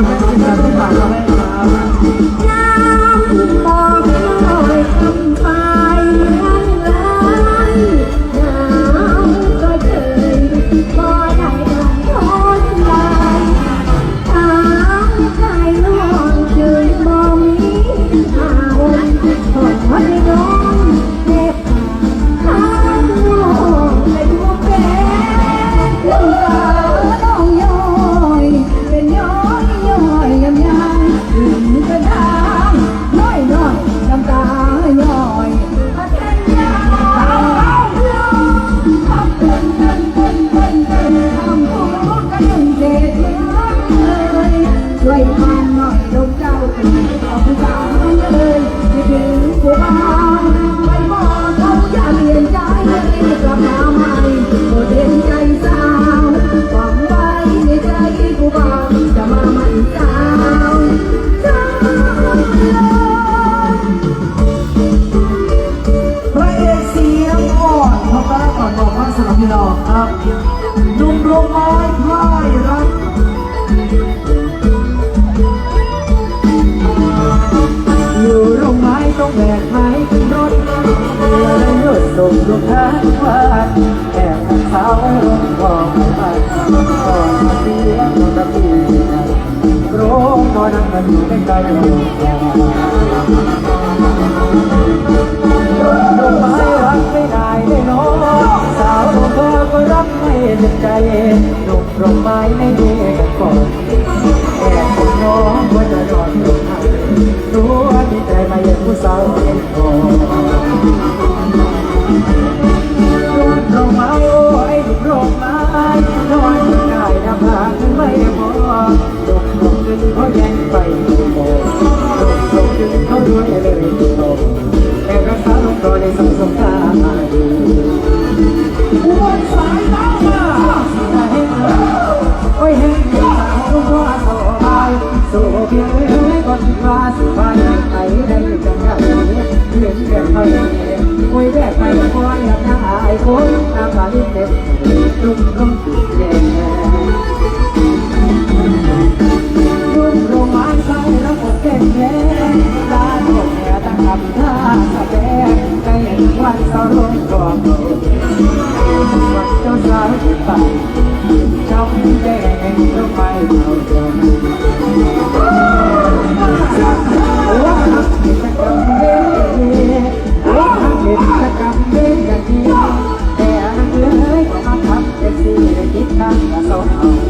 คุณแม่ที่มาที่ากมาครับ ต้องแบกไม้ขึ้นรถเรือได้รถส่งลูกค้าวันแอบทางเท้าลงบอกไปก่อนมาเสียงตะปีโรงนอนนั่งกันอยู่ใกล้ๆโรงแรมดอกไม้รักไม่ได้ได้น้องสาวของเธอก็รักไม่เต็มใจหนุ่มโรงไม้ไม่ดีกันก่อนแอบคนน้องว่าจะนอนอยู่ข้งรู้ว่ามี ใจมาเย็นผู้สาวเย็นคอร แบบไทยมวยแบบไทยคอยน้าอายคนตาบาลิเต็มลุ่มลุ่มแย่ลุ่มโรมานเขาแล้วหมดแก่แก่ร้านหมดแก่ตั้งคำท่าสะแบงในวันสรลงกอดวันเจ้าสาวไป trong đèn nó bay vào trời Hãy subscribe cho kênh Ghiền Mì Gõ Để không bỏ lỡ những video hấp dẫn แต่เอ้ยก็มาทำแต่สิได้คิดทางก็เศร้าเอา